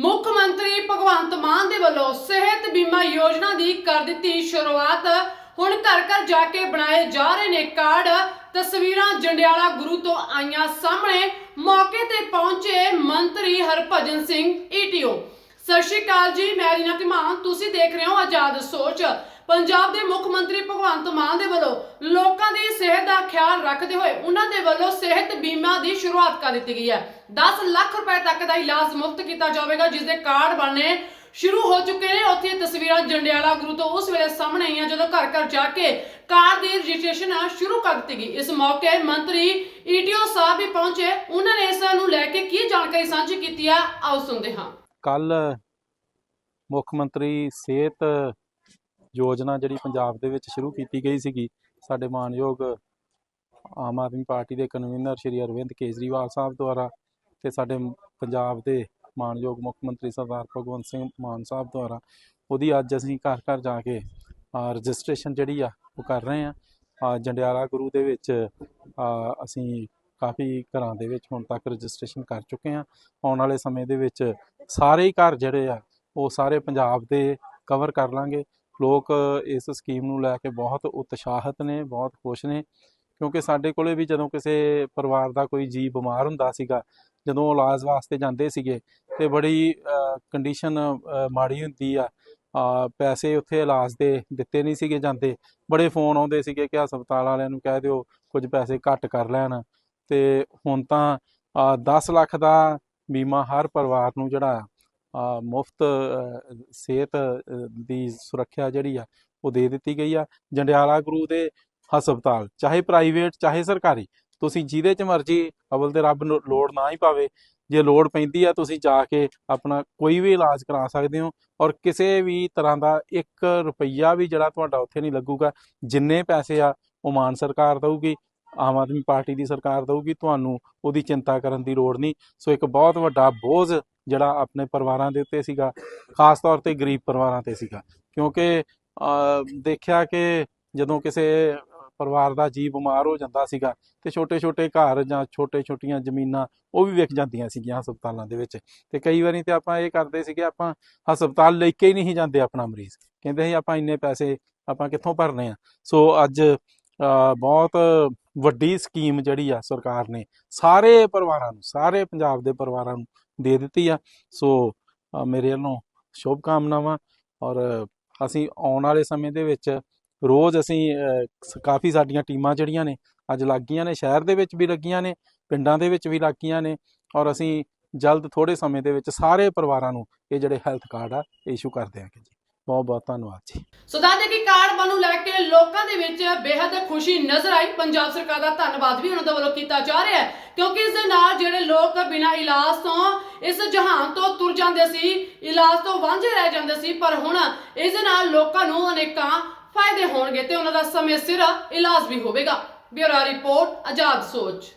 ਮੁੱਖ ਮੰਤਰੀ ਭਗਵੰਤ ਮਾਨ ਦੇ ਵੱਲੋਂ ਸਿਹਤ ਬੀਮਾ ਯੋਜਨਾ ਦੀ ਕਰ ਦਿੱਤੀ ਸ਼ੁਰੂਆਤ। ਹੁਣ ਘਰ ਘਰ ਜਾ ਕੇ ਬਣਾਏ ਜਾ ਰਹੇ ਨੇ ਕਾਰਡ। ਤਸਵੀਰਾਂ ਜੰਡਿਆਲਾ ਗੁਰੂ ਤੋਂ ਆਈਆਂ ਸਾਹਮਣੇ। ਮੌਕੇ ਤੇ ਪਹੁੰਚੇ ਮੰਤਰੀ ਹਰਭਜਨ ਸਿੰਘ ਈਟੀਓ ਸਤਿ ਸ਼੍ਰੀ ਅਕਾਲ ਜੀ, ਮੈਂ ਰੀਨਾ ਧੀਮਾਨ, ਤੁਸੀਂ ਦੇਖ ਰਹੇ ਹੋ ਆਜ਼ਾਦ ਸੋਚ। ਪੰਜਾਬ ਦੇ ਮੁੱਖ ਮੰਤਰੀ ਭਗਵੰਤ ਮਾਨ ਦੇ ਵੱਲੋਂ ਲੋਕਾਂ ਦੀ ਸਿਹਤ ਦਾ ਖਿਆਲ ਰੱਖਦੇ ਹੋਏ ਉਹਨਾਂ ਦੇ ਵੱਲੋਂ ਸਿਹਤ ਬੀਮਾ ਦੀ ਸ਼ੁਰੂਆਤ ਕਰ ਦਿੱਤੀ ਗਈ ਹੈ। 10 ਲੱਖ ਰੁਪਏ ਤੱਕ ਦਾ ਇਲਾਜ ਮੁਫਤ ਕੀਤਾ ਜਾਵੇਗਾ, ਜਿਸ ਦੇ ਕਾਰਡ ਬਣਨੇ ਸ਼ੁਰੂ ਹੋ ਚੁੱਕੇ ਨੇ। ਉੱਥੇ ਤਸਵੀਰਾਂ ਜੰਡਿਆਲਾ ਗੁਰੂ ਤੋਂ ਉਸ ਵੇਲੇ ਸਾਹਮਣੇ ਆਈਆਂ, ਜਦੋਂ ਘਰ ਘਰ ਜਾ ਕੇ ਕਾਰਡ ਦੀ ਰਜਿਸਟ੍ਰੇਸ਼ਨ ਸ਼ੁਰੂ ਕਰ ਦਿੱਤੀ ਗਈ। ਇਸ ਮੌਕੇ ਮੰਤਰੀ ਈਟੀਓ ਸਾਹਿਬ ਵੀ ਪਹੁੰਚੇ। ਉਹਨਾਂ ਨੇ ਇਸ ਨੂੰ ਲੈ ਕੇ ਕੀ ਜਾਣਕਾਰੀ ਸਾਂਝੀ ਕੀਤੀ ਹੈ ਆਓ ਸੁਣਦੇ ਹਾਂ। ਕੱਲ ਮੁੱਖ ਮੰਤਰੀ ਸਿਹਤ ਯੋਜਨਾ ਜਿਹੜੀ ਪੰਜਾਬ ਦੇ ਵਿੱਚ ਸ਼ੁਰੂ ਕੀਤੀ ਗਈ ਸੀਗੀ, ਸਾਡੇ ਮਾਨਯੋਗ ਆਮ ਆਦਮੀ ਪਾਰਟੀ ਦੇ ਕਨਵੀਨਰ ਸ਼੍ਰੀ ਅਰਵਿੰਦ ਕੇਜਰੀਵਾਲ ਸਾਹਿਬ ਦੁਆਰਾ ਤੇ ਸਾਡੇ ਪੰਜਾਬ ਦੇ ਮਾਨਯੋਗ ਮੁੱਖ ਮੰਤਰੀ ਸਰਦਾਰ ਭਗਵੰਤ ਸਿੰਘ ਮਾਨ ਸਾਹਿਬ ਦੁਆਰਾ, ਉਹਦੀ ਅੱਜ ਅਸੀਂ ਘਰ ਘਰ ਜਾ ਕੇ ਰਜਿਸਟ੍ਰੇਸ਼ਨ ਜਿਹੜੀ ਆ, ਉਹ ਕਰ ਰਹੇ ਆ ਜੰਡਿਆਲਾ ਗੁਰੂ ਦੇ ਵਿੱਚ ਅਸੀਂ ਕਾਫੀ ਘਰਾਂ ਦੇ ਵਿੱਚ ਹੁਣ ਤੱਕ ਰਜਿਸਟ੍ਰੇਸ਼ਨ ਕਰ ਚੁੱਕੇ ਆ ਆਉਣ ਵਾਲੇ ਸਮੇਂ ਦੇ ਵਿੱਚ ਸਾਰੇ ਹੀ ਘਰ ਜਿਹੜੇ ਆ, ਉਹ ਸਾਰੇ ਪੰਜਾਬ ਦੇ ਕਵਰ ਕਰ ਲਾਂਗੇ। ਲੋਕ ਇਸ ਸਕੀਮ ਨੂੰ ਲੈ ਕੇ ਬਹੁਤ ਉਤਸ਼ਾਹਿਤ ਨੇ, ਬਹੁਤ ਖੁਸ਼ ਨੇ, ਕਿਉਂਕਿ ਸਾਡੇ ਕੋਲੇ ਵੀ ਜਦੋਂ ਕਿਸੇ ਪਰਿਵਾਰ ਦਾ ਕੋਈ ਜੀ ਬਿਮਾਰ ਹੁੰਦਾ ਸੀਗਾ, ਜਦੋਂ ਇਲਾਜ ਵਾਸਤੇ ਜਾਂਦੇ ਸੀਗੇ, ਤੇ ਬੜੀ ਕੰਡੀਸ਼ਨ ਮਾੜੀ ਹੁੰਦੀ ਆ। ਪੈਸੇ ਉੱਥੇ ਇਲਾਜ ਦੇ ਦਿੱਤੇ ਨਹੀਂ ਸੀਗੇ ਜਾਂਦੇ। ਬੜੇ ਫੋਨ ਆਉਂਦੇ ਸੀਗੇ ਕਿ ਹਸਪਤਾਲ ਵਾਲਿਆਂ ਨੂੰ ਕਹਿ ਦਿਓ, ਕੁਝ ਪੈਸੇ ਘੱਟ ਕਰ ਲੈਣ। ਤੇ ਹੁਣ ਤਾਂ ਅ, 10 ਲੱਖ ਦਾ ਬੀਮਾ ਹਰ ਪਰਿਵਾਰ ਨੂੰ ਜਿਹੜਾ ਆ ਮੁਫਤ ਸਿਹਤ ਦੀ ਸੁਰੱਖਿਆ ਜਿਹੜੀ ਆ ਉਹ ਦੇ ਦਿੱਤੀ ਗਈ ਆ। ਜੰਡਿਆਲਾ ਗੁਰੂ ਦੇ ਹਸਪਤਾਲ ਚਾਹੇ ਪ੍ਰਾਈਵੇਟ ਚਾਹੇ ਸਰਕਾਰੀ ਤੁਸੀਂ ਜਿਹਦੇ ਚ ਮਰਜ਼ੀ ਅਵਲ ਤੇ ਰੱਬ ਨੂੰ ਲੋੜ ਨਾ ਹੀ ਪਾਵੇ। ਜੇ ਲੋੜ ਪੈਂਦੀ ਆ ਤੁਸੀਂ ਜਾ ਕੇ ਆਪਣਾ ਕੋਈ ਵੀ ਇਲਾਜ ਕਰਾ ਸਕਦੇ ਹੋ ਔਰ ਕਿਸੇ ਵੀ ਤਰ੍ਹਾਂ ਦਾ 1 ਰੁਪਈਆ ਵੀ ਜਿਹੜਾ ਤੁਹਾਡਾ ਉੱਥੇ ਨਹੀਂ ਲੱਗੂਗਾ ਜਿੰਨੇ ਪੈਸੇ ਆ ਉਹ ਮਾਨ ਸਰਕਾਰ ਦਊਗੀ। ਆਮ ਆਦਮੀ ਪਾਰਟੀ ਦੀ ਸਰਕਾਰ ਦਊਗੀ, ਤੁਹਾਨੂੰ ਉਹਦੀ ਚਿੰਤਾ ਕਰਨ ਦੀ ਲੋੜ ਨਹੀਂ। ਸੋ ਇੱਕ ਬਹੁਤ ਵੱਡਾ ਬੋਝ ਜਿਹੜਾ ਆਪਣੇ ਪਰਿਵਾਰਾਂ ਦੇ ਉੱਤੇ ਸੀਗਾ, ਖਾਸ ਤੌਰ ਤੇ ਗਰੀਬ ਪਰਿਵਾਰਾਂ ਤੇ ਸੀਗਾ। ਕਿਉਂਕਿ ਦੇਖਿਆ ਕਿ ਜਦੋਂ ਕਿਸੇ ਪਰਿਵਾਰ ਦਾ ਜੀ ਬਿਮਾਰ ਹੋ ਜਾਂਦਾ ਸੀਗਾ ਤੇ ਛੋਟੇ-ਛੋਟੇ ਘਰ ਜਾਂ ਛੋਟੇ-ਛੋਟੀਆਂ ਜ਼ਮੀਨਾਂ ਉਹ ਵੀ ਵਿਕ ਜਾਂਦੀਆਂ ਸੀਗੀਆਂ ਹਸਪਤਾਲਾਂ ਦੇ ਵਿੱਚ। ਤੇ ਕਈ ਵਾਰੀ ਤੇ ਆਪਾਂ ਇਹ ਕਰਦੇ ਸੀਗੇ, ਆਪਾਂ ਹਸਪਤਾਲ ਲੈ ਕੇ ਹੀ ਨਹੀਂ ਜਾਂਦੇ ਆਪਣਾ ਮਰੀਜ਼। ਕਹਿੰਦੇ ਸੀ, ਆਪਾਂ ਇੰਨੇ ਪੈਸੇ ਆਪਾਂ ਕਿੱਥੋਂ ਭਰਨੇ ਆ? ਸੋ ਅੱਜ ਬਹੁਤ ਵੱਡੀ ਸਕੀਮ ਜਿਹੜੀ ਆ ਸਰਕਾਰ ਨੇ ਸਾਰੇ ਪਰਿਵਾਰਾਂ ਨੂੰ, ਸਾਰੇ ਪੰਜਾਬ ਦੇ ਪਰਿਵਾਰਾਂ ਨੂੰ ਦੇ ਦਿੱਤੀ ਆ। ਸੋ ਮੇਰੇ ਵੱਲੋਂ ਸ਼ੁਭ ਕਾਮਨਾਵਾਂ ਔਰ ਅਸੀਂ ਆਉਣ ਵਾਲੇ ਸਮੇਂ ਦੇ ਵਿੱਚ ਰੋਜ਼ ਅਸੀਂ ਕਾਫੀ ਸਾਡੀਆਂ ਟੀਮਾਂ ਜਿਹੜੀਆਂ ਨੇ ਅੱਜ ਲੱਗ ਗਈਆਂ ਨੇ, ਸ਼ਹਿਰ ਦੇ ਵਿੱਚ ਵੀ ਲੱਗੀਆਂ ਨੇ, ਪਿੰਡਾਂ ਦੇ ਵਿੱਚ ਵੀ ਲੱਗੀਆਂ ਨੇ ਔਰ ਅਸੀਂ ਜਲਦ ਥੋੜੇ ਸਮੇਂ ਦੇ ਵਿੱਚ ਸਾਰੇ ਪਰਿਵਾਰਾਂ ਨੂੰ ਇਹ ਜਿਹੜੇ ਹੈਲਥ ਕਾਰਡ ਆ ਇਸ਼ੂ ਕਰ ਦਿਆਂਗੇ ਜੀ। ਬਹੁਤ ਬਹੁਤ ਧੰਨਵਾਦ ਜੀ। ਸੋ ਦੱਸਦੇ ਕਿ ਕਾਰਡ ਬਣ ਨੂੰ ਲੈ ਕੇ ਲੋਕਾਂ ਦੇ ਵਿੱਚ ਬੇहद ਖੁਸ਼ੀ ਨਜ਼ਰ ਆਈ। ਪੰਜਾਬ ਸਰਕਾਰ ਦਾ ਧੰਨਵਾਦ ਵੀ ਉਹਨਾਂ ਦੇ ਵੱਲੋਂ ਕੀਤਾ ਜਾ ਰਿਹਾ ਹੈ, ਕਿਉਂਕਿ ਇਸ ਦੇ ਨਾਲ ਜਿਹੜੇ ਲੋਕ ਬਿਨਾਂ ਇਲਾਜ ਤੋਂ ਇਸ ਜਹਾਨ ਤੋਂ ਤੁਰ ਜਾਂਦੇ ਸੀ, ਇਲਾਜ ਤੋਂ ਵਾਂਝੇ ਰਹਿ ਜਾਂਦੇ ਸੀ, ਪਰ ਹੁਣ ਇਸ ਦੇ ਨਾਲ ਲੋਕਾਂ ਨੂੰ ਅਨੇਕਾਂ ਫਾਇਦੇ ਹੋਣਗੇ ਤੇ ਉਹਨਾਂ ਦਾ ਸਮੇਂ ਸਿਰ ਇਲਾਜ ਵੀ ਹੋਵੇਗਾ। ਬਿਊਰੋ ਰਿਪੋਰਟ, ਆਜ਼ਾਦ ਸੋਚ।